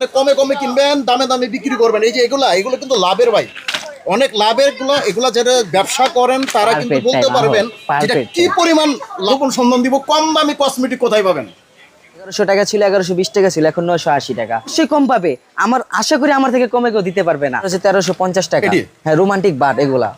কমে কমে কিনবেন দামে দামে বিক্রি করবেন। এই যে এগুলা এগুলো কিন্তু লাভের ভাই। অনেক লাভেরগুলা এগুলা যারা ব্যবসা করেন তারা কিন্তু বলতে পারবেন যেটা কি পরিমাণ লবণ সন্ধান দিব কম দামি কসমেটিক কোথায় পাবেন? এগারোশো টাকা ছিল এগারোশো বিশ টাকা ছিল এখন নয়শো আশি টাকা। সে কম পাবে। আমার আশা করি আমার থেকে কমে কেউ দিতে পারবে না। হচ্ছে তেরোশো পঞ্চাশ টাকা? হ্যাঁ রোমান্টিক বাট এগুলা।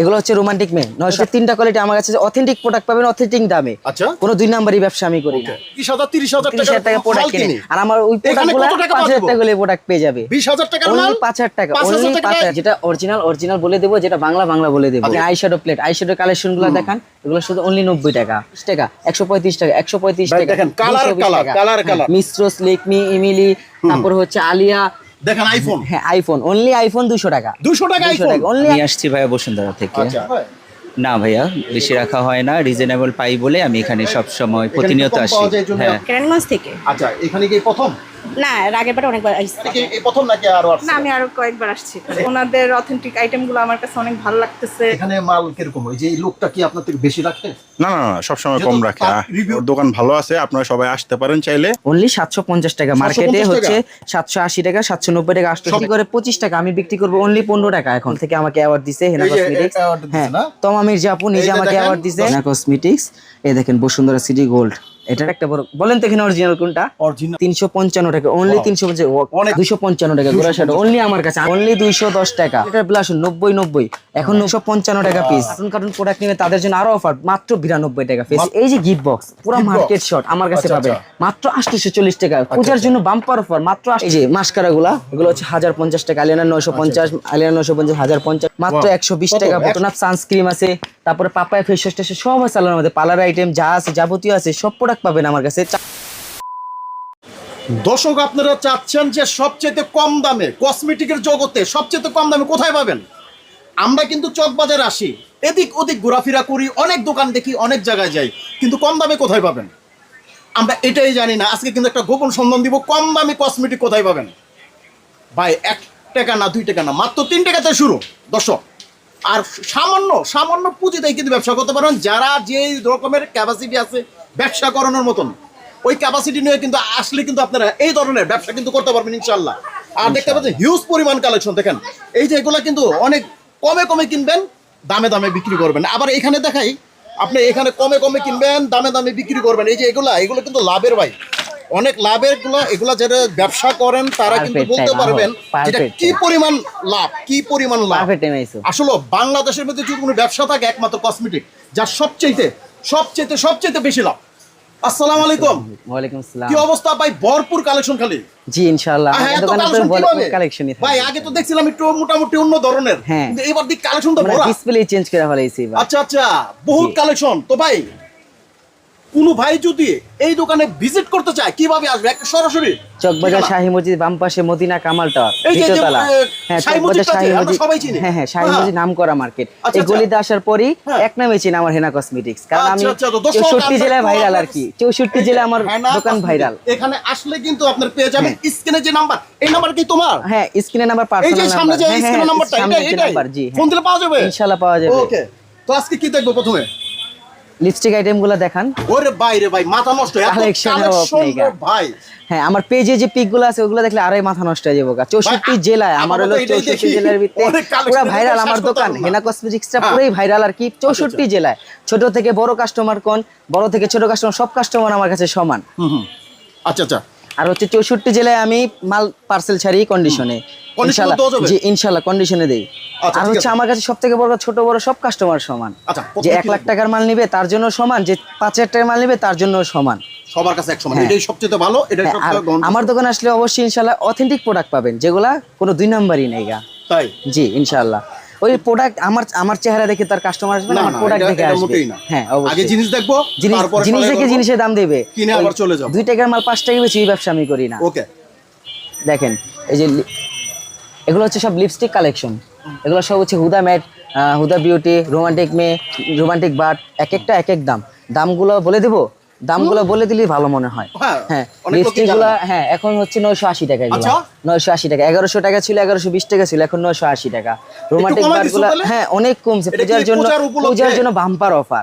এগুলো হচ্ছে রোমান্টিক মেয়ে নয়শো তিনটা কোয়ালিটি আমার কাছে অথেন্টিক প্রোডাক্ট পাবেন অথেন্টিক দামে। আচ্ছা। কোনো দুই নাম্বারই ব্যবসা আমি করি না। তিরিশ হাজার তিরিশ হাজার টাকা টাকা প্রোডাক্ট কিনে। আর আমার ওই এখানে প্রোডাক্ট কত টাকা পাঁচ হাজার টাকা হলে প্রোডাক্ট পেয়ে যাবে। বিশ হাজার টাকার অনলি পাঁচ হাজার টাকা। অনলি পাঁচ হাজার যেটা অরিজিনাল অরিজিনাল বলে দেবো যেটা বাংলা বাংলা বলে দেবো। আইশ্যাডো প্লেট আইশ্যাডো কালেকশনগুলো দেখান। এগুলো শুধু অনলি নব্বই টাকা টাকা একশো পঁয়ত্রিশ টাকা একশো পঁয়ত্রিশ টাকা দেখেন, colour, 220 colour, টাকা। colour, হ্যাঁ, colour। মিশ্র স্লেকমি ইমিলি তারপর হচ্ছে আলিয়া দেখেন আইফোন হ্যাঁ আইফোন অনলি আইফোন দুশো টাকা। দুশো টাকা আইফোন অনলি আমি আসছি ভাইয়া বসুন্ধরা থেকে। আচ্ছা। না ভাইয়া বেশি রাখা হয় না রিজনেবল পাই বলে আমি এখানে সব সময় প্রতিনিয়ত আসি। হ্যাঁ। থেকে। আচ্ছা এখানে কি প্রথম? না এর আগের বার অনেকবার আসছি। এই প্রথম নাকি আরও আসছে? না আমি আরও কয়েকবার আসছি। ওনাদের অথেন্টিক আইটেমগুলো আমার কাছে অনেক ভালো লাগতেছে। এখানে মাল কীরকম ওই যে এই লোকটা কি আপনার থেকে বেশি রাখে? না না না সবসময় কম রাখে। review- ওর দোকান ভালো আছে আপনারা সবাই আসতে পারেন চাইলে। অনলি সাতশো পঞ্চাশ টাকা। মার্কেটে হচ্ছে সাতশো আশি টাকা সাতশো নব্বই টাকা আটশো করে পঁচিশ টাকা। আমি বিক্রি করব অনলি পনেরো টাকা এখন থেকে আমাকে অ্যাওয়ার্ড দিছে হেনা কসমেটিক্স হ্যাঁ? তমা মির্জা আপু নিজে যে আমাকে অ্যাওয়ার্ড দিছে। হেনা কসমেটিক্স এই দেখেন বসুন্ধরা সিটি গোল্ড এটার একটা বড় বলেন তো এখানে অরিজিনাল কোনটা? অরিজিনাল টাকা অনলি Wow. তিনশো অনেক- দুইশো পঞ্চান্ন টাকা গোড়া শাড়ি অনলি আমার কাছে অনলি দুইশো দশ টাকা। এটার প্লাস নব্বই নব্বই এখন নশো পঞ্চান্ন টাকা পিস প্রোডাক্ট তাদের জন্য আরও অফার মাত্র বিরানব্বই টাকা পিস এই যে গিফট বক্স পুরো মার্কেট শর্ট আমার কাছে পাবে। মাত্র আটশোশো চল্লিশ টাকা। পূজার জন্য বাম্পার অফার মাত্র এই যে মাস্কারা গুলা এগুলো হচ্ছে হাজার পঞ্চাশ টাকা আলিয়ানা নয়শো পঞ্চাশ আলিয়ানা নয়শো পঞ্চাশ হাজার পঞ্চাশ মাত্র Wow. একশো বিশ কত? টাকা। বটনাপ আছে তারপরে পাপায় ফেস ওয়াশ সব আছে আলাদার মধ্যে। পার্লার আইটেম যা আছে যাবতীয় আছে সব প্রোডাক্ট পাবেন আমার কাছে। দর্শক, আপনারা চাচ্ছেন যে সবচেয়ে কম দামে কসমেটিকের জগতে সবচেয়ে কম দামে কোথায় পাবেন? আমরা কিন্তু চকবাজারে আসি। এদিক ওদিক ঘোরাফেরা করি, অনেক দোকান দেখি, অনেক জায়গায় যাই। কিন্তু কম দামে কোথায় পাবেন? আমরা এটাই জানি না। আজকে কিন্তু একটা গোপন সন্ধান দিব, কম দামে কসমেটিক কোথায় পাবেন? ভাই, এক টাকা না, দুই টাকা না, মাত্র তিন টাকাতে শুরু। দর্শক, আর সামান্য সামান্য পুঁজিতেই কিন্তু ব্যবসা করতে পারেন। যারা যে রকমের ক্যাপাসিটি আছে ব্যবসা করানোর মতন। ওই ক্যাপাসিটি নিয়ে কিন্তু আসলে কিন্তু আপনারা এই ধরনের ব্যবসা কিন্তু করতে পারবেন ইনশাল্লাহ আর দেখতে পাচ্ছেন হিউজ পরিমাণ কালেকশন দেখেন। এই যে এগুলা কিন্তু অনেক কমে কমে কিনবেন দামে দামে বিক্রি করবেন। আবার এখানে দেখাই আপনি এখানে কমে কমে কিনবেন দামে দামে বিক্রি করবেন। এই যে এগুলা এগুলো কিন্তু লাভের ভাই। অনেক লাভেরগুলো এগুলা যারা ব্যবসা করেন তারা কিন্তু বলতে পারবেন কি. পরিমাণ লাভ কি পরিমাণ লাভ। আসলে বাংলাদেশের মধ্যে যদি কোনো ব্যবসা থাকে একমাত্র কসমেটিক যার সবচেয়ে সবচেয়ে সবচেয়ে বেশি লাভ। আসসালামু আলাইকুম। ওয়ালাইকুম আসসালাম। কি অবস্থা ভাই? ভরপুর কালেকশন খালি। জি ইনশাআল্লাহ। আমাদের? কালেকশনই ভাই আগে তো দেখছিলাম একটু মোটামুটি অন্য ধরনের। হ্যাঁ। কিন্তু এবার দিক কালেকশন তো ভরা। ডিসপ্লে চেঞ্জ করা হয়েছে আচ্ছা আচ্ছা। বহুত কালেকশন তো ভাই কোন ভাই যদি এই দোকানে ভিজিট করতে চায় কীভাবে আসবে? একটা সরাসরি। চকবাজার? শাহী মসজিদ বাম পাশে মদিনা কামাল টাওয়ার এই যে- যে, দ্বিতীয়তলা হ্যাঁ শাহী চকবাজার শাহী মসজিদ সবাই চিনি। হ্যাঁ হ্যাঁ শাহী হ্যাঁ। মসজিদ নাম করা মার্কেট আচ্ছা, এই আচ্ছা। গলিতে আসার পরই হ্যাঁ। এক নামে চিনি আমার হেনা কসমেটিক্স কারণ আমি আচ্ছা, আচ্ছা, চৌষট্টি জেলায় ভাইরাল আর কি। চৌষট্টি জেলায় আমার দোকান ভাইরাল এখানে আসলে কিন্তু আপনার পেয়ে যাবেন হ্যাঁ। স্ক্রিনে যে নাম্বার এই নাম্বার কি তোমার? হ্যাঁ স্ক্রিনে নাম্বার এই পার্সোনাল নাম্বার সামনে যে হ্যাঁ স্ক্রিনের হ্যাঁ নাম্বারটা সামনে এটা নাম্বার জি ফোন দিলে পাওয়া যাবে? ইনশাআল্লাহ পাওয়া যাবে। ওকে তো আজকে কি দেখব প্রথমে? লিপস্টিক আইটেমগুলো দেখান ওরে বাইরে ভাই মাথা নষ্ট। রে ভাই হ্যাঁ আমার পেজে যে পিকগুলো আছে ওগুলো দেখলে আরই মাথা নষ্ট হয়ে যাব। চৌষট্টি জেলায় আমার হলো চৌষট্টি। জেলার ভিতরে পুরো ভাইরাল আমার দোকান হেনা কসমেটিক্সটা। পুরোই ভাইরাল আর কি চৌষট্টি জেলায় ছোট থেকে বড় কাস্টমার কোন বড় থেকে ছোট কাস্টমার সব কাস্টমার আমার কাছে সমান আচ্ছা আচ্ছা আর হচ্ছে চৌষট্টি জেলায় আমি মাল পার্সেল ছাড়ি কন্ডিশনে ইনশাল্লাহ। জি ইনশাল্লাহ কন্ডিশনে দেই। আচ্ছা, আর হচ্ছে আমার কাছে সব থেকে বড় ছোট বড় সব কাস্টমার সমান। আচ্ছা, যে এক লাখ টাকার মাল নিবে তার জন্য সমান। যে পাঁচ হাজার টাকার মাল নিবে তার জন্য সমান। সবার কাছে হ্যাঁ। এটাই সবচেয়ে ভালো এটাই হ্যাঁ, সবচেয়ে আমার দোকানে আসলে অবশ্যই ইনশাল্লাহ অথেন্টিক প্রোডাক্ট পাবেন যেগুলা কোনো দুই নাম্বারই নেই গা। তাই? জি ইনশাল্লাহ। ওই প্রোডাক্ট আমার আমার চেহারা দেখে তার কাস্টমার আসবে না আমার প্রোডাক্ট দেখে আসবে। হ্যাঁ আগে জিনিস দেখব জিনিস তারপরে জিনিস দেখে জিনিসের দাম দেবে? কিনে আবার চলে যাব। দুই টাকার মাল পাঁচ টাকা বেশি এই ব্যবসা আমি করি না। ওকে। দেখেন এই যে এগুলো হচ্ছে সব লিপস্টিক কালেকশন এগুলো সব হচ্ছে Huda matte Huda beauty romantic May romantic but এক একটা এক এক দাম। দামগুলো বলে দেবো? দামগুলো বলে দিলেই ভালো মনে হয়। হ্যাঁ, হ্যাঁ হ্যাঁ এখন হচ্ছে নয়শো আশি টাকা এগুলো আচ্ছা। নয়শো আশি টাকা। এগারোশো টাকা ছিল এগারোশো বিশ টাকা ছিল এখন নয়শো আশি টাকা। রোমান্টিক বারগুলো গুলো হ্যাঁ অনেক কমছে। পূজার জন্য পূজার জন্য বাম্পার অফার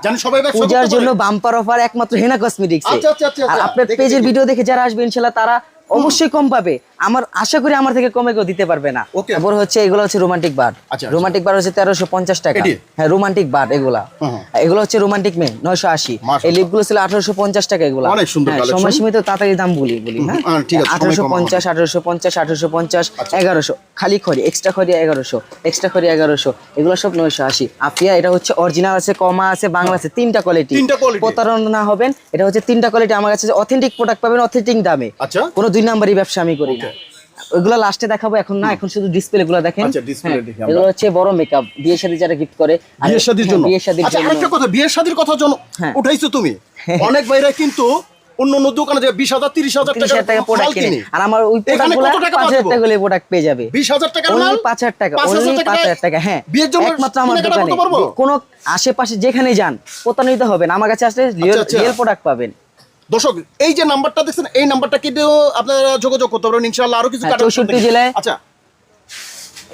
পূজার জন্য বাম্পার অফার একমাত্র হেনা কসমেটিক্স আচ্ছা, আচ্ছা, আর। আপনার পেজের ভিডিও দেখে। যারা আসবে ইনশাল্লাহ তারা অবশ্যই কম পাবে। আমার আশা করি আমার থেকে কমে কেউ দিতে পারবে না. তারপর হচ্ছে এগুলো হচ্ছে রোমান্টিক বার আচ্ছা, আচ্ছা। রোমান্টিক বার হচ্ছে তেরোশো পঞ্চাশ টাকা। হ্যাঁ রোমান্টিক বার এগুলা। হুম, হুম। এগুলো হচ্ছে রোমান্টিক মে নয়শো আশি। এই লিপগুলো ছিল আঠারোশো পঞ্চাশ টাকা এগুলো। হ্যাঁ। সময় সীমিত তাড়াতাড়ি দাম বলি বলি হ্যাঁ? হ্যাঁ, আঠারোশো আচ্ছা। পঞ্চাশ আঠারোশো পঞ্চাশ আঠারোশো পঞ্চাশ এগারোশো। খালি খড়ি এক্সট্রা খড়ি এগারোশো। এক্সট্রা খড়ি এগারোশো। এগুলো সব নয়শো আশি। আফিয়া এটা হচ্ছে অরিজিনাল আছে কমা আছে বাংলা আছে তিনটা কোয়ালিটি। প্রতারণা না হবেন এটা হচ্ছে তিনটা কোয়ালিটি আমার কাছে অথেন্টিক প্রোডাক্ট পাবেন অথেন্টিক দামে। আচ্ছা। কোনো দুই নাম্বারই ব্যবসা আমি করি না। ওইগুলো লাস্টে দেখাবো এখন না এখন শুধু ডিসপ্লে গুলো দেখেন। আচ্ছা, হ্যাঁ, দেখি এগুলো হচ্ছে বড় মেকআপ বিয়ের সাথে যারা গিফট করে বিয়ের হ্যাঁ, জন্য? বিয়ের আচ্ছা আরেকটা কথা বিয়ের কথা জন্য হ্যাঁ। উঠাইছো তুমি? অনেক ভাইরা কিন্তু অন্য অন্য দোকানে যে বিশ হাজার তিরিশ হাজার টাকা টাকা প্রোডাক্ট কিনে। আর আমার ওই প্রোডাক্ট পাঁচ হাজার টাকা হলে প্রোডাক্ট পেয়ে যাবে। বিশ হাজার মাল? পাঁচ হাজার টাকা পাঁচ হাজার পাঁচ হাজার টাকা হ্যাঁ। বিয়ের জন্য একমাত্র আমার দোকানে। কোনো আশেপাশে যেখানে যান প্রতারিত হবেন। আমার কাছে আসলে আচ্ছা। রিয়েল প্রোডাক্ট পাবেন। দর্শক এই যে নাম্বারটা দেখছেন এই নাম্বারটা কিন্তু আপনারা যোগাযোগ করতে পারবেন ইনশাআল্লাহ আরও কিছু হ্যাঁ, চৌষট্টি জেলায়- আচ্ছা।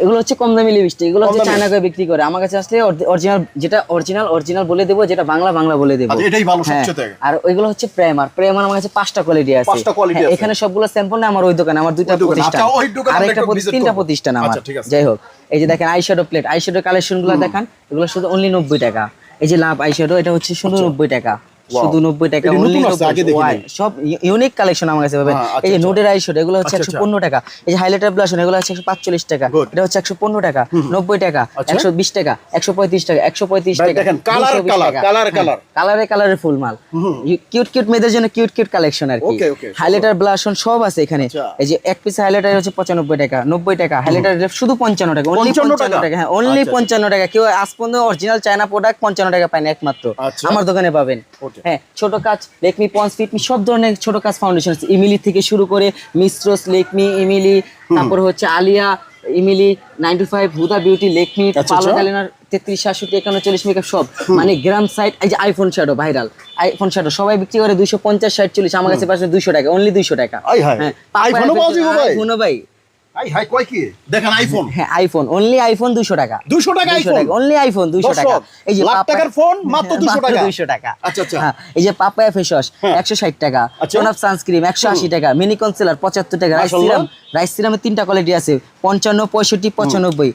এগুলো হচ্ছে কম দামি লিপস্টিক এগুলো হচ্ছে চায়না করে বিক্রি করে। আমার কাছে আসলে অরিজিনাল যেটা অরিজিনাল অরিজিনাল বলে দেবো যেটা বাংলা বাংলা বলে দেবো। আচ্ছা, এটাই ভালো হ্যাঁ, সবচেয়ে আর ওইগুলো হচ্ছে প্রেমার প্রেমার আমার কাছে পাঁচটা কোয়ালিটি আছে। পাঁচটা quality হ্যাঁ, আছে। এখানে সবগুলো স্যাম্পল না আমার ওই দোকানে আমার দুইটা প্রতিষ্ঠান। আচ্ছা, আর একটা তিনটা প্রতিষ্ঠান আমার। আচ্ছা, ঠিক আছে। যাই হোক এই যে দেখেন আইশ্যাডো প্লেট আইশ্যাডো কালেকশনগুলো দেখান এগুলো শুধু অনলি নব্বই টাকা। এই যে লাভ আইশ্যাডো এটা হচ্ছে শুধু নব্বই টাকা। শুধু নব্বই টাকা এটা only নতুন আসছে, 90 আগে দেখিনি। Why? সব ইউনিক কালেকশন আমার কাছে পাবেন আচ্ছা, এই যে আচ্ছা। নোটের আইশ্যাডো এগুলো হচ্ছে আচ্ছা, একশো আচ্ছা। পনেরো টাকা এই যে হাইলাইটার ব্লাশ এগুলো হচ্ছে একশো পাঁচচল্লিশ টাকা এটা হচ্ছে একশো পনেরো টাকা নব্বই টাকা আচ্ছা। একশো বিশ টাকা একশো পঁয়ত্রিশ টাকা টাকা দেখেন। কালারে কালারে ফুল মাল কিউট কিউট মেয়েদের জন্য কিউট কিউট কালেকশন আর কি হাইলাইটার ব্লাশন সব আছে এখানে আচ্ছা। এই যে এক পিস হাইলাইটার হচ্ছে পঁচানব্বই টাকা নব্বই টাকা হাইলাইটার শুধু পঞ্চান্ন টাকা অনলি 55 পঞ্চান্ন টাকা? টাকা হ্যাঁ অনলি আচ্ছা। পঞ্চান্ন টাকা কেউ আজ পর্যন্ত অরিজিনাল চায়না প্রোডাক্ট পঞ্চান্ন টাকা পায় না একমাত্র আচ্ছা। আমার দোকানে পাবেন. হ্যাঁ ছোট কাজ লেকমি পন্স ফিটমি সব ধরনের ছোট কাজ ফাউন্ডেশন আছে। ইমিলি থেকে শুরু করে মিস্ট্রোস লেকমি ইমিলি তারপর হচ্ছে Alia Emily ninety five Huda beauty Lakme পালো। তেত্রিশ সাতষট্টি একান্ন চল্লিশ মেকআপ সব। মানে গ্রাম সাইড এই যে iPhone shadow viral iPhone shadow সবাই বিক্রি করে দুইশো পঞ্চাশ ষাট চল্লিশ আমার কাছে পাচ্ছে দুইশো টাকা অনলি দুইশো টাকা। হ্যাঁ? আইফোনও ভাই। আই হাই কয় কি? দেখেন আইফোন হ্যাঁ আইফোন অনলি আইফোন দুশো টাকা। 200 টাকা? অনলি আইফোন টাকা এই যে লাখ টাকার ফোন মাত্র 200 টাকা। দুশো টাকা। আচ্ছা, আচ্ছা। হ্যাঁ, এই যে পাপায়া ফেস ওয়াশ হ্যাঁ। একশো ষাট টাকা। আচ্ছা। সানস্ক্রিন টাকা। মিনি কনসিলার টাকা। রাইস মাশাআল্লাহ। সিরাম রাইস সিরামের তিনটা কোয়ালিটি আছে। পঞ্চান্ন পঁয়ষট্টি পঁচানব্বই।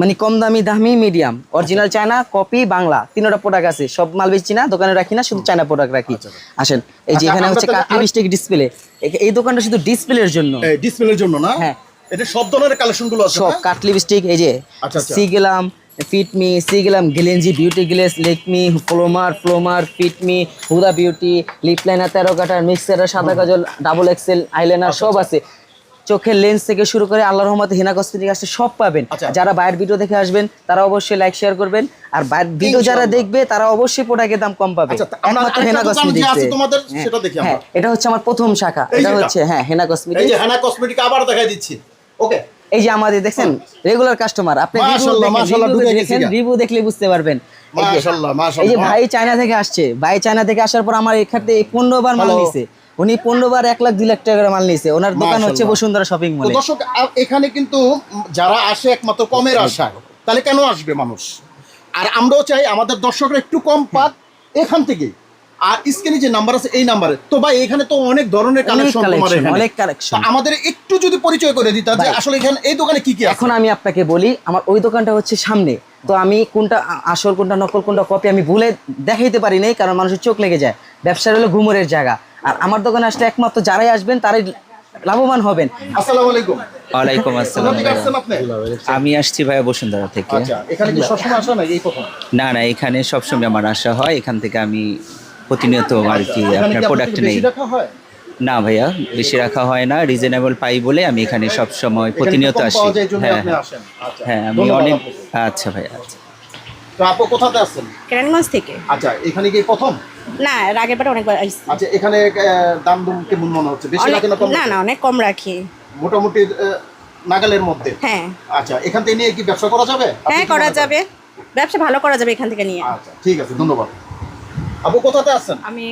মানে কম দামি দামি medium original China copy Bangla. তিনটা প্রোডাক্ট আছে। সব মাল বেচছি না দোকানে রাখি না শুধু চায়না প্রোডাক্ট রাখি। আসেন এই যে এখানে হচ্ছে ডিসপ্লে এই দোকানটা শুধু ডিসপ্লের জন্য। এই ডিসপ্লের জন্য না? হ্যাঁ। এটা সব ধরনের কালেকশনগুলো আছে সব কাট লিপস্টিক এই যে আচ্ছা, আচ্ছা। Fit me গেলেঞ্জি beauty glaze Lakme Flormar Flormar fit me Huda beauty lip liner তেরো কাটার মিক্সার সাদা কাজল ডাবল এক্সেল আইলাইনার আচ্ছা, সব আছে। চোখের লেন্স থেকে শুরু করে আল্লাহর রহমতে হিনা কসমেটিক আসছে সব পাবেন। আচ্ছা। যারা বাইরের ভিডিও দেখে আসবেন তারা অবশ্যই লাইক শেয়ার করবেন। আর বাইরের ভিডিও যারা দেখবে তারা অবশ্যই প্রোডাক্টের দাম কম পাবে। আচ্ছা, একমাত্র হেনা দোকান যে কসমেটিক্স আছে তোমাদের, সেটা দেখি হ্যাঁ এটা হচ্ছে আমার প্রথম শাখা। এটা হচ্ছে হ্যাঁ হেনা এই কসমেটিক যে হানা কসমেটিক আবার দেখাই দিচ্ছি। ওকে এই যে আমাদের দেখছেন রেগুলার কাস্টমার আপনি রিভিউ দেখলে বুঝতে পারবেন। এই যে- ভাই চায়না থেকে আসছে ভাই চায়না থেকে আসার পর আমার এখানে পনেরো বার মাল. নিছে। উনি পনেরো বার এক লাখ দুই লাখ টাকার মাল নিছে। ওনার দোকান হচ্ছে বসুন্ধরা শপিং মলে দর্শক এখানে কিন্তু যারা আসে একমাত্র কমের আশায় তাহলে কেন আসবে মানুষ? আর আমরাও চাই আমাদের দর্শকরা একটু কম পাক এখান থেকে আর স্ক্রিনে যে নাম্বার আছে এই নাম্বারে তো ভাই এখানে তো অনেক ধরনের কালেকশন তোমার এখানে। অনেক কালেকশন আমাদের একটু যদি পরিচয় করে দিতা যে আসলে এখানে এই দোকানে কি কি আছে? এখন আমি আপনাকে বলি আমার ওই দোকানটা হচ্ছে সামনে। তো আমি কোনটা আসল কোনটা নকল কোনটা কপি আমি ভুলে দেখাইতে পারি নাই কারণ মানুষের চোখ লেগে যায়। ব্যবসার হলো ঘুমরের জায়গা। আর আমার দোকানে আসলে একমাত্র যারাই আসবেন তারাই লাভবান হবেন। আসসালামু আলাইকুম। ওয়ালাইকুম আসসালাম আমি আসছি ভাইয়া বসুন্ধরা থেকে। আচ্ছা এখানে কি সবসময় আসা না এই প্রথম? না না এখানে সবসময় আমার আসা হয়। এখান থেকে আমি প্রতিনিয়ত আর কি আপনার প্রোডাক্ট নেই। হয়? না ভাইয়া বেশি রাখা হয় না রিজনেবল পাই বলে আমি এখানে সব সময় প্রতিনিয়ত আসি। হ্যাঁ হ্যাঁ। আসেন। আচ্ছা হ্যাঁ আমি অনেক আচ্ছা ভাইয়া আচ্ছা। তো আপু কোথাতে আসছেন কেরানীগঞ্জ থেকে। আচ্ছা এখানে কি প্রথম? না এর আগের বারে অনেকবার আসছি। আচ্ছা এখানে দাম দুম কেমন মনে হচ্ছে? বেশি অনেক রাখে না কম না না অনেক কম রাখি। মোটামুটি নাগালের মধ্যে? হ্যাঁ। আচ্ছা এখান থেকে নিয়ে কি ব্যবসা করা যাবে? হ্যাঁ করা যাবে। ব্যবসা ভালো করা যাবে এখান থেকে নিয়ে। আচ্ছা ঠিক আছে ধন্যবাদ। আপু কোথাতে আছেন? আমি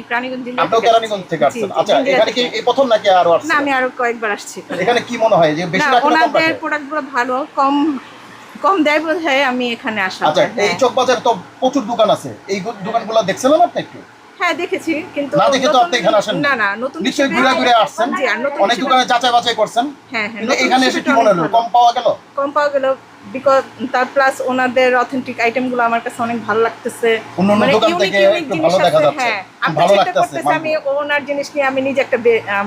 জেলা থেকে কেরানীগঞ্জ থেকে জি, আসছেন আচ্ছা এখানে কি এই প্রথম নাকি আরও না আমি আরও কয়েকবার আসছি এখানে। কি মনে হয় যে বেশি ওনাদের প্রোডাক্টগুলো ভালো কম কম দেয় বোধ হয় আমি এখানে আসলাম। আচ্ছা এই চোখ বাজার তো প্রচুর দোকান আছে। এই দোকান দোকানগুলো দেখছিলেন আপনি একটু? হ্যাঁ দেখেছি কিন্তু না দেখে তো আপনি এখানে আসেন না না নতুন নিশ্চয়ই ঘুরে ঘুরে আসছেন। জি আর নতুন অনেক দোকানে যাচাই বাছাই করছেন। হ্যাঁ হ্যাঁ কিন্তু এখানে এসে কি মনে হলো? কম পাওয়া গেল? কম পাওয়া গেল বিকজ তার প্লাস ওনাদের অথেন্টিক আইটেমগুলো আমার কাছে অনেক ভালো লাগতেছে। মানে থেকে একটু জিনিস ভালো দেখা আছে, যাচ্ছে। হ্যাঁ আমি ভালো লাগতেছে, করতেছি আমি ওনার জিনিস নিয়ে আমি নিজে একটা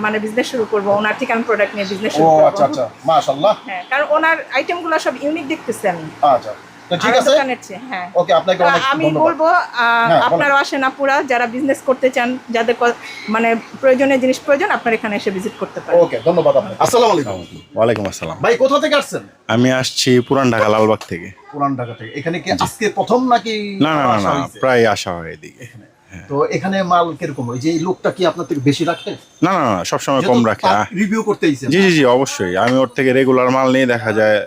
মানে বিজনেস শুরু করব ওনার চিকেন প্রোডাক্ট নিয়ে বিজনেস ও শুরু করব। আচ্ছা আচ্ছা মাশাআল্লাহ। হ্যাঁ কারণ ওনার আইটেমগুলো সব ইউনিক দেখতেছি আমি। আচ্ছা। তো ঠিক আছে? হ্যাঁ। ওকে আপনাকে অনেক আমি বলব হ্যাঁ, বলেন। আপনারাও আসেন আপুরা যারা বিজনেস করতে চান যাদের মানে প্রয়োজনীয় জিনিস প্রয়োজন আপনারা এখানে এসে ভিজিট করতে পারেন। ওকে ধন্যবাদ আপনাকে। আসসালামু আলাইকুম। ওয়ালাইকুম আসসালাম। ভাই কোথা থেকে আসছেন? আমি আসছি পুরান ঢাকা লালবাগ থেকে। পুরান ঢাকা থেকে। এখানে কি আজকে প্রথম নাকি না না না না প্রায় আসা হয় এদিকে। তো এখানে মাল কীরকম? ওই যে লোকটা কি আপনার থেকে বেশি রাখে? না না না সবসময় কম রাখে রিভিউ করতে জি জি জি অবশ্যই। আমি ওর থেকে রেগুলার মাল নিয়ে দেখা যায়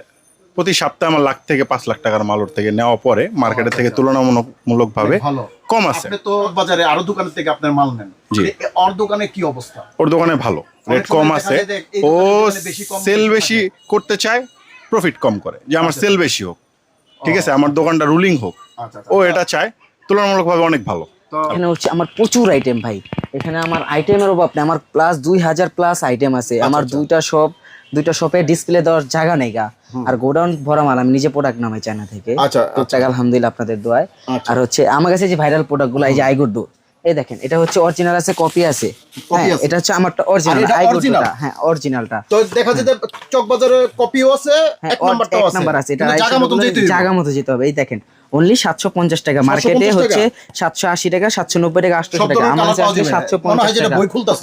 প্রতি সপ্তাহে আমার লাখ থেকে পাঁচ লাখ টাকার মাল ওর থেকে নেওয়া পরে মার্কেটের থেকে তুলনামূলক ভাবে কম আছে। তো বাজারে আরও দোকানের থেকে আপনার মাল নেন। ওর দোকানে কি অবস্থা? ওর দোকানে ভালো। রেট কম আছে। ও দোকানে দোকানে সেল বেশি করতে চায় প্রফিট কম করে। যে আমার আচ্ছা। সেল বেশি হোক। ঠিক আছে? আমার দোকানটা রুলিং হোক। আচ্ছা ও এটা চায়। তুলনামূলকভাবে অনেক ভালো। এখানে হচ্ছে আমার প্রচুর আইটেম ভাই। এখানে আমার আইটেমের অভাব নেই। আমার প্লাস দুই হাজার প্লাস আইটেম আছে। আমার আচ্ছা। দুইটা শপ দুইটা শপে ডিসপ্লে দেওয়ার জায়গা নেই গা। আর গোডাউন ভরা মাল আমি নিজে প্রোডাক্ট নামাই চায়না থেকে। আচ্ছা, আলহামদুলিল্লাহ আপনাদের দোয়ায়। আচ্ছা। আর হচ্ছে আমার কাছে যে ভাইরাল প্রোডাক্টগুলো এই যে আইগুড্ডু এই দেখেন এটা হচ্ছে অরিজিনাল আছে কপি আছে। হ্যাঁ, আছে? এটা হচ্ছে আমারটা অরিজিনাল? আইগুড্ডুটা হ্যাঁ অরিজিনালটা তো দেখা যায় যে চকবাজারে কপিও আছে হ্যাঁ এক নাম্বারটাও এক আছে। নাম্বার আছে এটা জায়গা মতন যেতে হইব। জায়গা মতো যেতে হবে। এই দেখেন অনলি সাতশো পঞ্চাশ টাকা। মার্কেটে হচ্ছে সাতশো আশি টাকা সাতশো নব্বই টাকা আটশো টাকা। আমার কাছে সাতশো পঞ্চাশ টাকা।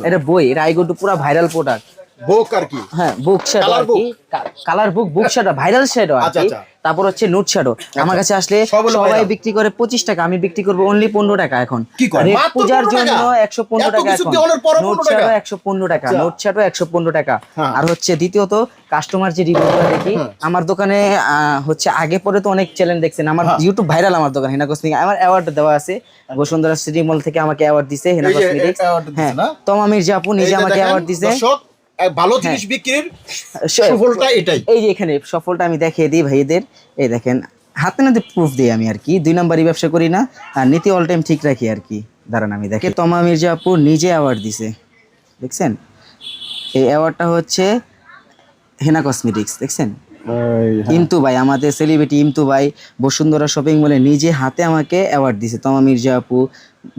এটা বই আইগুড্ডু পুরো ভাইরাল প্রোডাক্ট বুক আর কি? হ্যাঁ বুক শ্যাডো আর কি। Colour book book shadow viral shadow আর আচ্ছা, কি। আচ্ছা। তারপর হচ্ছে নোট শ্যাডো আমার কাছে আসলে সবাই বিক্রি করে পঁচিশ টাকা আমি বিক্রি করব অনলি পনেরো টাকা এখন। পূজার জন্য একশো পনেরো টাকা কিছু এখন। নোট শ্যাডো একশো পনেরো টাকা আচ্ছা। নোট শ্যাডো একশো পনেরো টাকা। হ্যাঁ। আর হচ্ছে দ্বিতীয়ত কাস্টমার যে রিভিউটা দেখি আমার দোকানে আহ, হচ্ছে আগে পরে তো অনেক চ্যালেঞ্জ দেখছেন। আমার হ্যাঁ। ইউটিউব ভাইরাল আমার দোকান হেনা কসমিক আমার অ্যাওয়ার্ড দেওয়া আছে। বসুন্ধরা সিটি মল থেকে আমাকে অ্যাওয়ার্ড দিছে হেনা দিছে হ্যাঁ। না? তমা মির্জা আপু এই নিজে আমাকে অ্যাওয়ার্ড দিছে। ভালো জিনিস বিক্রির সুফলটা এটাই। এই যে এখানে সফলটা আমি দেখিয়ে দিই ভাইদের। এই দেখেন হাতে নাতে প্রুফ দিই আমি আর কি। দুই নাম্বারই ব্যবসা করি না আর নীতি অল টাইম ঠিক রাখি আর কি। দাঁড়ান আমি দেখি। তমা মির্জা আপু নিজে অ্যাওয়ার্ড দিছে। দেখছেন? এই অ্যাওয়ার্ডটা হচ্ছে হেনা কসমেটিক্স দেখছেন? ইমতু ভাই আমাদের সেলিব্রিটি ইমতু ভাই বসুন্ধরা শপিং মলে নিজে হাতে আমাকে অ্যাওয়ার্ড দিছে। তমা মির্জা আপু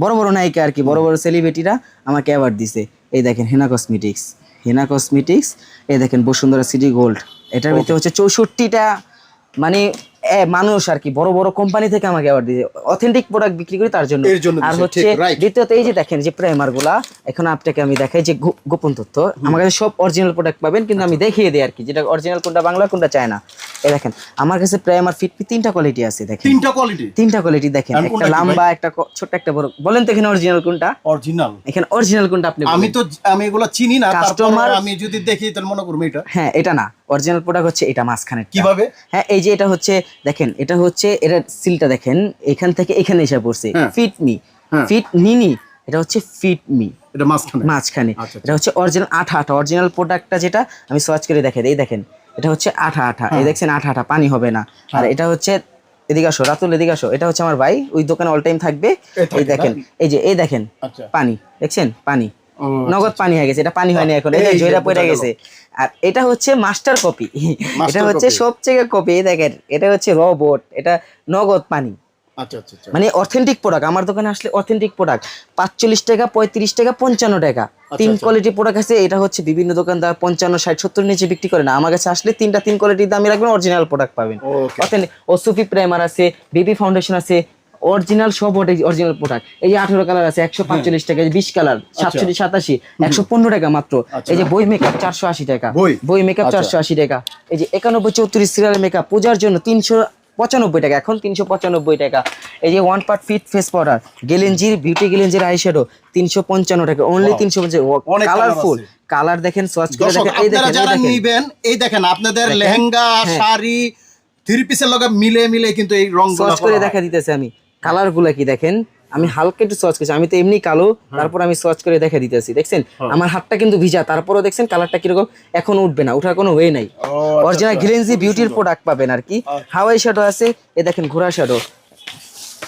বড় বড় নায়িকা আর কি বড় বড় সেলিব্রিটিরা আমাকে অ্যাওয়ার্ড দিছে। এই দেখেন হেনা কসমেটিক্স হেনা কসমেটিক্স এই দেখেন বসুন্ধরা সিটি গোল্ড এটার ভিতরে হচ্ছে চৌষট্টিটা মানে এ, মানুষ আর কি বড় বড় কোম্পানি থেকে আমাকে অ্যাওয়ার্ড দিয়েছে। অথেন্টিক প্রোডাক্ট বিক্রি করি তার জন্য। আর হচ্ছে দ্বিতীয়ত এই যে দেখেন যে প্রাইমারগুলা এখন আপনাকে আমি দেখাই যে গোপন তথ্য। আমার কাছে সব অরিজিনাল প্রোডাক্ট পাবেন কিন্তু আমি দেখিয়ে দিই আর কি যেটা অরিজিনাল কোনটা বাংলা কোনটা চায়না এই দেখেন আমার কাছে প্রাইমার ফিট তিনটা কোয়ালিটি আছে দেখেন। তিনটা কোয়ালিটি তিনটা কোয়ালিটি দেখেন একটা লম্বা একটা ছোট্ট একটা বড়। বলেন তো এখানে অরিজিনাল কোনটা? অরিজিনাল এখানে অরিজিনাল কোনটা আপনি আমি তো আমি এগুলো চিনি না Customer- আমি যদি দেখি তাহলে মনে করব এটা। হ্যাঁ এটা না। অরিজিনাল প্রোডাক্ট হচ্ছে এটা মাঝখানে কীভাবে? হ্যাঁ এই যে এটা হচ্ছে দেখেন এটা হচ্ছে এটা সিলটা দেখেন এখান থেকে এখানে এসে পড়ছে। Fit me. ফিট নিনি এটা হচ্ছে ফিট মি এটা মাঝখানে। মাঝখানে। আচ্ছা, এটা হচ্ছে অরিজিনাল আঠা আঠা অরিজিনাল প্রোডাক্টটা যেটা আমি সার্চ করে দেখে এই দেখেন। এটা হচ্ছে আঠা আঠা। হ্যাঁ। এই দেখছেন আঠা আঠা পানি হবে না। আর এটা হচ্ছে এদিকে আসো রাতুল এদিকে আসো। এটা হচ্ছে আমার ভাই ওই দোকানে অল টাইম থাকবে। এই দেখেন এই যে এই দেখেন আচ্ছা। পানি দেখছেন? পানি। নগদ পানি হয়ে গেছে এটা পানি হয়নি এখন। এই যে জয়রা পড়ে গেছে। আর এটা হচ্ছে মাস্টার কপি এটা হচ্ছে। সবচেয়ে কপি এই দেখেন। এটা হচ্ছে রোবট এটা নগদ পানি। আচ্ছা আচ্ছা আচ্ছা মানে অথেন্টিক প্রোডাক্ট আমার দোকানে আসলে অথেন্টিক প্রোডাক্ট পাঁচচল্লিশ টাকা পঁয়ত্রিশ টাকা পঞ্চান্ন টাকা। তিন আচ্ছা। কোয়ালিটি প্রোডাক্ট আছে এটা হচ্ছে বিভিন্ন দোকানদার পঞ্চান্ন ষাট সত্তর নিচে বিক্রি করে না। আমার কাছে আসলে তিনটা তিন কোয়ালিটির দামি রাখবেন অরিজিনাল প্রোডাক্ট পাবেন। অথেন্টিক ও সুফি প্রাইমার আছে বেবি ফাউন্ডেশন আছে অরিজিনাল সব অরিজিনাল প্রোডাক্ট এই যে আঠেরো কালার আছে একশো পাঁচচল্লিশ টাকা বিশ কালার সাতচল্লিশ সাতাশি একশো পনেরো টাকা মাত্র। আচ্ছা। এই যে বই মেকআপ চারশো আশি টাকা। বই? মেকআপ আচ্ছা। চারশো আশি টাকা। এই যে একানব্বই চৌত্রিশ সিরিয়াল মেকআপ পূজার জন্য তিনশো পঁচানব্বই টাকা এখন তিনশো পঁচানব্বই টাকা। এই যে one part fit face powder গেলেঞ্জির beauty গেলেঞ্জির আই শ্যাডো তিনশো পঞ্চান্ন টাকা অনলি তিনশো পঞ্চান্ন কালারফুল কালার দেখেন সার্চ করে দেখেন এই দেখেন যারা নিবেন এই দেখেন আপনাদের লেহেঙ্গা হ্যাঁ। শাড়ি থ্রি পিসের লগে মিলে মিলে কিন্তু এই রং সার্চ করে দেখা দিতেছে আমি। কালারগুলা কি দেখেন? আমি হালকা একটু সচ করছি। আমি তো এমনি কালো হ্যাঁ। তারপর আমি সচ করে দেখা দিতেছি দেখছেন? আমার হাতটা কিন্তু ভিজা তারপরও দেখছেন কালারটা কীরকম? এখন উঠবে না উঠার কোনো ওয়ে নাই। আচ্ছা, অরিজিনাল আচ্ছা। গ্লেন্সি বিউটির প্রোডাক্ট পাবেন আর কি। হাওয়াই শ্যাডো আছে এ দেখেন ঘোড়া শ্যাডো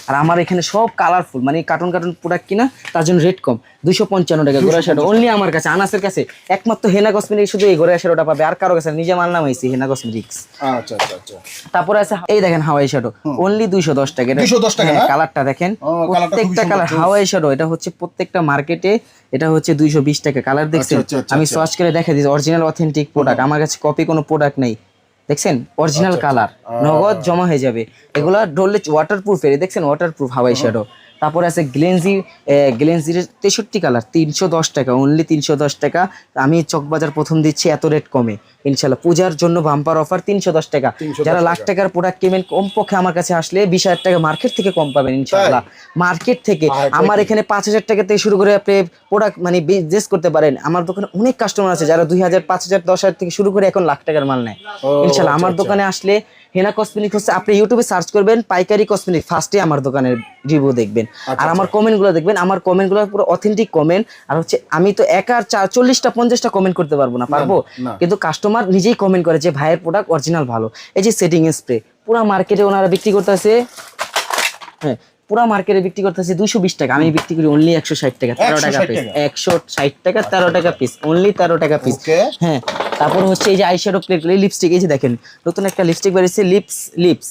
আর আমার এখানে সব কালারফুল মানে কার্টুন কার্টুন প্রোডাক্ট কিনা তার জন্য রেট কম। দুশো পঞ্চান্ন টাকা গোড়া শ্যাডো অনলি আমার কাছে আনাসের কাছে। একমাত্র হেনা কসমেটিক শুধু এই গোড়া শ্যাডোটা পাবে। আর কারও কাছে নিজে মাল নামাইছি হেনা কসমেটিক্স আচ্ছা আচ্ছা আচ্ছা। তারপরে আছে এই দেখেন হাওয়াই শ্যাডো অনলি দুইশো দশ টাকা। এটা- 210 টাকা হ্যাঁ, কালারটা দেখেন। কালারটা খুবই প্রত্যেকটা কালার হাওয়াই শ্যাডো এটা হচ্ছে প্রত্যেকটা মার্কেটে এটা হচ্ছে দুইশো বিশ টাকা। কালার দেখছেন? আমি। সার্চ করে দেখা দিচ্ছি অরিজিনাল অথেন্টিক প্রোডাক্ট আমার কাছে কপি কোনো প্রোডাক্ট নেই। দেখছেন? অরিজিনাল আচ্ছা, কালার নগদ জমা হয়ে যাবে। এগুলা ডললে ওয়াটারপ্রুফ এর। দেখছেন ওয়াটারপ্রুফ হাওয়াই শ্যাডো তারপরে আছে গ্লেন্সি গ্লেন্সির তেষট্টি কালার তিনশো দশ টাকা অনলি তিনশো দশ টাকা। আমি চকবাজার প্রথম দিচ্ছি এত রেট কমে। ইনশাল্লাহ পূজার জন্য বাম্পার অফার তিনশো দশ টাকা। যারা লাখ টাকার প্রোডাক্ট কিনবেন কমপক্ষে আমার কাছে আসলে বিশ হাজার টাকা মার্কেট থেকে কম পাবেন ইনশাল্লাহ মার্কেট থেকে। আমার এখানে পাঁচ হাজার টাকা থেকে শুরু করে আপনি প্রোডাক্ট মানে বিজনেস করতে পারেন। আমার দোকানে অনেক কাস্টমার আছে যারা দুই হাজার পাঁচ হাজার দশ হাজার থেকে শুরু করে এখন লাখ টাকার মাল নেয়। ইনশাল্লাহ আমার আচ্ছা, দোকানে আসলে হেনা কসমেটিক হচ্ছে আপনি ইউটিউবে সার্চ করবেন পাইকারি কসমেটিক ফার্স্টে আমার দোকানের রিভিউ দেখবেন। আচ্ছা, আর আমার কমেন্টগুলো দেখবেন আমার কমেন্টগুলো পুরো অথেন্টিক কমেন্ট আর হচ্ছে আমি তো এক আর চার চল্লিশটা পঞ্চাশটা কমেন্ট করতে পারব না পারব? কিন্তু কাস্টমার নিজেই কমেন্ট করে যে ভাইয়ের প্রোডাক্ট অরিজিনাল ভালো। এই যে সেটিং স্প্রে পুরো মার্কেটে ওনারা বিক্রি করতেছে হ্যাঁ পুরো মার্কেটে বিক্রি করতেছে দুশো বিশ টাকা। আমি বিক্রি করি অনলি একশো ষাট টাকা তেরো টাকা পিস একশো ষাট টাকা তেরো টাকা পিস অনলি তেরো টাকা পিস হ্যাঁ তারপর হচ্ছে এই যে আইশ্যাডো প্লেট লিপস্টিক এই যে দেখেন নতুন একটা লিপস্টিক বেরিয়েছে লিপস লিপস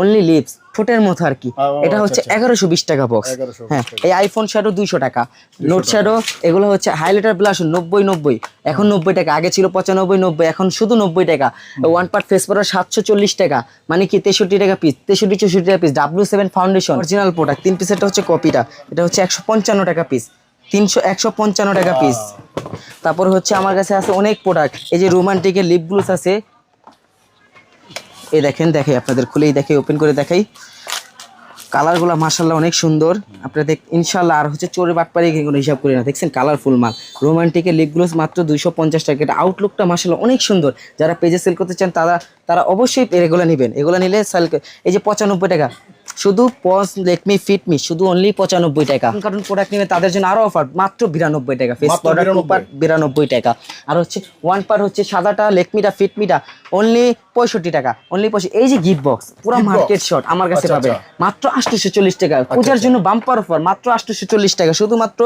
অনলি লিপস ঠোঁটের মতো আর কি। এটা আচ্ছা, হচ্ছে আচ্ছা। এগারোশো বিশ টাকা বক্স হ্যাঁ এই আইফোন শ্যাডো দুইশো টাকা। নোট শ্যাডো এগুলো হচ্ছে হাইলাইটার ব্লাশ নব্বই নব্বই। এখন নব্বই টাকা আগে ছিল পঁচানব্বই নব্বই এখন শুধু নব্বই টাকা। ওয়ান পার্ট ফেস পাউডার সাতশো চল্লিশ টাকা মানে কি তেষট্টি টাকা পিস তেষট্টি চৌষট্টি টাকা piece W seven foundation original product তিন পিসেরটা হচ্ছে কপিটা এটা হচ্ছে একশো পঞ্চান্ন টাকা পিস তিনশো একশো পঞ্চান্ন টাকা পিস তারপর হচ্ছে আমার কাছে আছে অনেক প্রোডাক্ট এই যে রোমান্টিকের লিপ গ্লুস আছে। এই দেখেন দেখাই আপনাদের খুলেই দেখাই ওপেন করে দেখাই। কালারগুলো মার্শাল্লাহ অনেক সুন্দর। আপনারা দেখ ইনশাল্লাহ আর হচ্ছে চোরে বাটপারি কোনো হিসাব করি না। দেখছেন কালারফুল মাল। রোমান্টিকের লিপগুলোস মাত্র দুইশো পঞ্চাশ টাকা। এটা আউটলুকটা মার্শাল্লাহ অনেক সুন্দর। যারা পেজে সেল করতে চান তারা তারা অবশ্যই এগুলো নেবেন। এগুলো নিলে সেল এই যে পঁচানব্বই টাকা। শুধু পজ লেকমি ফিটমি শুধু অনলি পঁচানব্বই টাকা। কারণ প্রোডাক্ট নেবে তাদের জন্য আরও অফার মাত্র বিরানব্বই টাকা। ফেস মাত্র পাউডার 92 পার বিরানব্বই। টাকা। আর হচ্ছে ওয়ান পার হচ্ছে সাদাটা লেকমিটা ফিটমিটা অনলি পঁয়ষট্টি টাকা। অনলি পঁয়ষট্টি এই যে গিফট বক্স পুরো মার্কেট শট আমার কাছে আচ্ছা, পাবেন আচ্ছা। মাত্র আটশোশো চল্লিশ টাকা পূজার জন্য বাম্পার অফার মাত্র আটশোশো চল্লিশ টাকা। শুধুমাত্র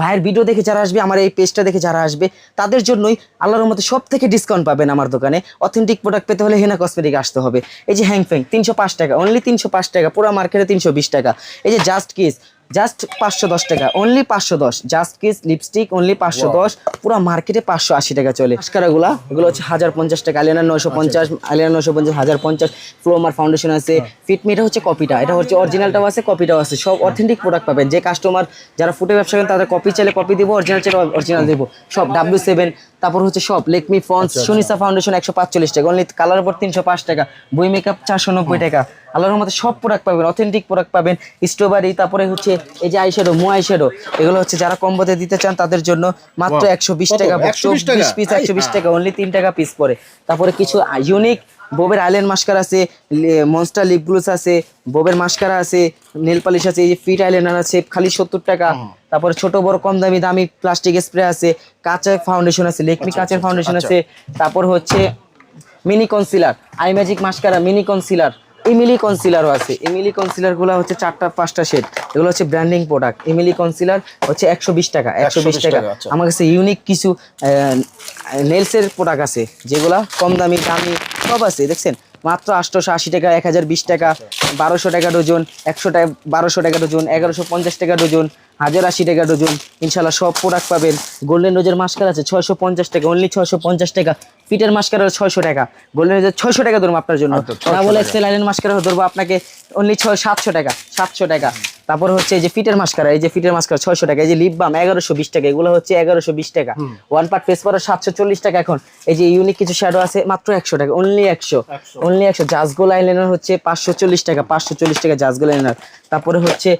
ভাইয়ের ভিডিও দেখে যারা আসবে আমার এই পেজটা দেখে যারা আসবে তাদের জন্যই আল্লাহর মতো সব থেকে ডিসকাউন্ট পাবেন আমার দোকানে। অথেন্টিক প্রোডাক্ট পেতে হলে হেনা কসমেটিক আসতে হবে। এই যে হ্যাং হ্যাংফ্যাং তিনশো পাঁচ টাকা অনলি তিনশো পাঁচ টাকা পুরো মার্কেটে তিনশো বিশ টাকা। এই যে জাস্ট কিস জাস্ট পাঁচশো দশ টাকা। অনলি পাঁচশো দশ। জাস্ট কিস লিপস্টিক অনলি পাঁচশো দশ। পুরো মার্কেটে পাঁচশো আশি টাকা চলে। মাস্কারাগুলা এগুলো হচ্ছে হাজার পঞ্চাশ টাকা। আলিয়ানা নয়শো পঞ্চাশ আলিয়ানা নয়শো পঞ্চাশ হাজার পঞ্চাশ। ফ্লোমার ফাউন্ডেশন আছে। ফিটমি এটা হচ্ছে কপিটা এটা হচ্ছে অরিজিনালটাও আছে কপিটাও আছে। সব অথেন্টিক প্রোডাক্ট পাবেন। যে কাস্টমার যারা ফুটে ব্যবসা করেন তাদের কপি চাইলে কপি দিব অরিজিনাল চাইলে অরিজিনাল দিব। সব ডাব্লিউ সেভেন তারপর হচ্ছে সব লেকমি ফন্স সুনিসা ফাউন্ডেশন একশো পাঁচচল্লিশ টাকা। অনলি কালার উপর তিনশো পাঁচ টাকা। বই মেকআপ চারশো নব্বই টাকা। আল্লাহর মধ্যে সব প্রোডাক্ট পাবেন অথেন্টিক প্রোডাক্ট পাবেন। স্ট্রবেরি তারপরে হচ্ছে এই যে আইশ্যাডো মো আইশ্যাডো এগুলো হচ্ছে যারা কম্বোতে দিতে চান তাদের জন্য মাত্র একশো বিশ টাকা 120 টাকা? বিশ পিস একশো বিশ টাকা অনলি তিন টাকা পিস পরে তারপরে কিছু ইউনিক বোবের আইল্যান্ড মাস্কার আছে মনস্টার লিপ গ্লুস আছে বোবের মাস্কারা আছে নেল পালিশ আছে এই যে ফিট আইলাইনার আছে খালি সত্তর টাকা। তারপরে ছোট বড় কম দামি দামি প্লাস্টিক স্প্রে আছে কাঁচের ফাউন্ডেশন আছে লেকমি কাঁচের ফাউন্ডেশন আছে তারপর হচ্ছে mini concealer eye magic mascara mini concealer Emily কনসিলারও আছে। ইমিলি কনসিলারগুলো হচ্ছে চারটা পাঁচটা শেড এগুলো হচ্ছে ব্র্যান্ডিং প্রোডাক্ট ইমিলি কনসিলার হচ্ছে একশো বিশ টাকা একশো বিশ টাকা। আচ্ছা। আমার কাছে ইউনিক কিছু নেলসের প্রোডাক্ট আছে যেগুলা কম দামি দামি সব আছে দেখছেন? মাত্র আটশোশো আশি টাকা এক হাজার বিশ টাকা বারোশো টাকা ডজন একশো টাকা বারোশো টাকা ডজন এগারোশো পঞ্চাশ টাকা ডজন হাজার আশি টাকা ডজন। ইনশাল্লাহ সব প্রোডাক্ট পাবেন। গোল্ডেন রোজের মাস্কার আছে ছয়শো পঞ্চাশ টাকা অনলি ছয়শো পঞ্চাশ টাকা। পিটের মাস্কার আছে ছয়শো টাকা। গোল্ডেন রোজের ছয়শো টাকা ধরবো আপনার জন্য। 600 না বলে। এক্সেল আইলেন মাস্কার ধরবো আপনাকে অনলি ছয় সাতশো টাকা সাতশো টাকা। তারপর হচ্ছে এই যে ফিটের মাস্কারা এই যে ফিটের মাস্কারা ছয়শো টাকা এই যে লিপ বাম এগারোশো বিশ টাকা এগুলো হচ্ছে এগারোশো বিশ টাকা। ওয়ান পার্ট ফেস পাউডার সাতশো চল্লিশ টাকা এখন। এই যে ইউনিক কিছু শ্যাডো আছে মাত্র একশো টাকা অনলি একশো। অনলি একশো। জাজগোল আইলাইনার হচ্ছে পাঁচশো চল্লিশ টাকা পাঁচশো চল্লিশ টাকা জাজগোল আইলাইনার তারপরে হচ্ছে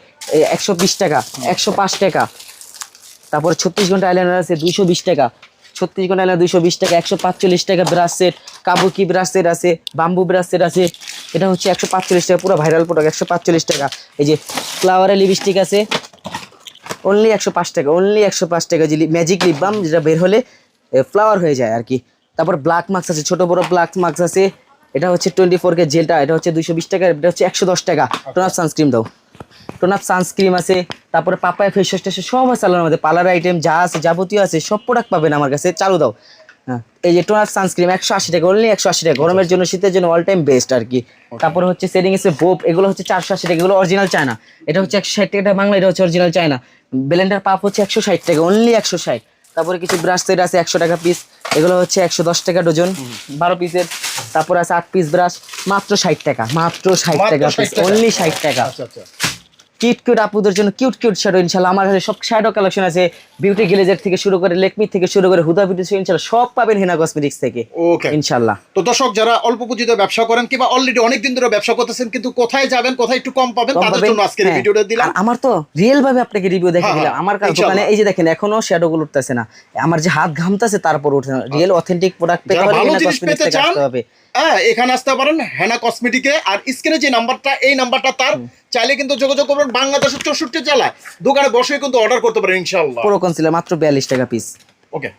একশো বিশ টাকা একশো পাঁচ টাকা। তারপরে ছত্রিশ ঘণ্টা আইলাইনার আছে দুইশো বিশ টাকা। ছত্রিশ ঘণ্টা দুইশো বিশ টাকা, একশো পাঁচচল্লিশ টাকা brush set kabuki brush set আছে, বাম্বু ব্রাশ সেট আছে, এটা হচ্ছে একশো পাঁচচল্লিশ টাকা, পুরো ভাইরাল প্রোডাক্ট একশো পাঁচচল্লিশ টাকা। এই যে ফ্লাওয়ারের লিপস্টিক আছে অনলি একশো পাঁচ টাকা অনলি একশো পাঁচ টাকা, যে ম্যাজিক লিপ বাম যেটা বের হলে ফ্লাওয়ার হয়ে যায় আর কি। তারপর ব্ল্যাক মার্কস আছে, ছোটো বড় ব্ল্যাক মার্কস আছে, এটা হচ্ছে টোয়েন্টি ফোর কে জেলটা এটা হচ্ছে দুইশো বিশ টাকা, এটা হচ্ছে একশো দশ টাকা। টোনার সানস্ক্রিন দাও। টোনাপ সানস্ক্রিম আছে তারপরে পাপায়া ফেস ওয়াশ টেস সব আছে আল্লাহর মধ্যে পার্লার আইটেম যা আছে যাবতীয় আছে সব প্রোডাক্ট পাবেন আমার কাছে চালু দাও। হ্যাঁ এই যে টোনাপ সানস্ক্রিম একশো আশি টাকা অনলি একশো আশি টাকা গরমের জন্য শীতের জন্য অল টাইম বেস্ট আর কি। তারপরে হচ্ছে সেটিং এসে বোপ এগুলো হচ্ছে চারশো আশি টাকা এগুলো অরিজিনাল চায়না এটা হচ্ছে একশো ষাট টাকা বাংলা এটা হচ্ছে অরিজিনাল চায়না ব্লেন্ডার পাপ হচ্ছে একশো ষাট টাকা অনলি একশো ষাট। তারপরে কিছু ব্রাশ সেট আছে একশো টাকা পিস এগুলো হচ্ছে একশো দশ টাকা ডজন বারো পিসের তারপরে আছে আট পিস ব্রাশ মাত্র ষাট টাকা মাত্র ষাট টাকা পিস অনলি ষাট টাকা। আচ্ছা আচ্ছা। কিউট কিউট আপুদের জন্য কিউট কিউট শ্যাডো ইনশাল্লাহ আমার কাছে সব শ্যাডো কালেকশন আছে। বিউটি গ্লেজার থেকে শুরু করে লেকমি থেকে শুরু করে হুদা বিউটি ইনশাল্লাহ সব পাবেন হিনা কসমেটিক্স থেকে ওকে ইনশাল্লাহ তো দর্শক যারা অল্প পুঁজিতে ব্যবসা করেন কিংবা অলরেডি অনেক দিন ধরে ব্যবসা করতেছেন কিন্তু কোথায় যাবেন কোথায় একটু কম পাবেন তাদের জন্য আজকের এই হ্যাঁ। ভিডিওটা দিলাম। আমার তো রিয়েল ভাবে আপনাকে রিভিউ দেখে হ্যাঁ, দিলাম। হ্যাঁ, আমার কাছে। দোকানে এই যে দেখেন এখনও শ্যাডো গুলো উঠতেছে না। আমার যে হাত ঘামতেছে তারপর উঠে না। রিয়েল অথেন্টিক প্রোডাক্ট পেতে হলে হিনা কসমেটিক্স থেকে আসতে হবে। হ্যাঁ এখানে আসতে পারেন হেনা কসমেটিকে আর স্ক্রিনে যে নাম্বারটা এই নাম্বারটা তার। চাইলে কিন্তু যোগাযোগ করবেন বাংলাদেশের চৌষট্টি জেলায়। দোকানে বসে কিন্তু অর্ডার করতে পারেন ইনশাল্লাহ পুরো কনসিলার মাত্র বিয়াল্লিশ টাকা পিস ওকে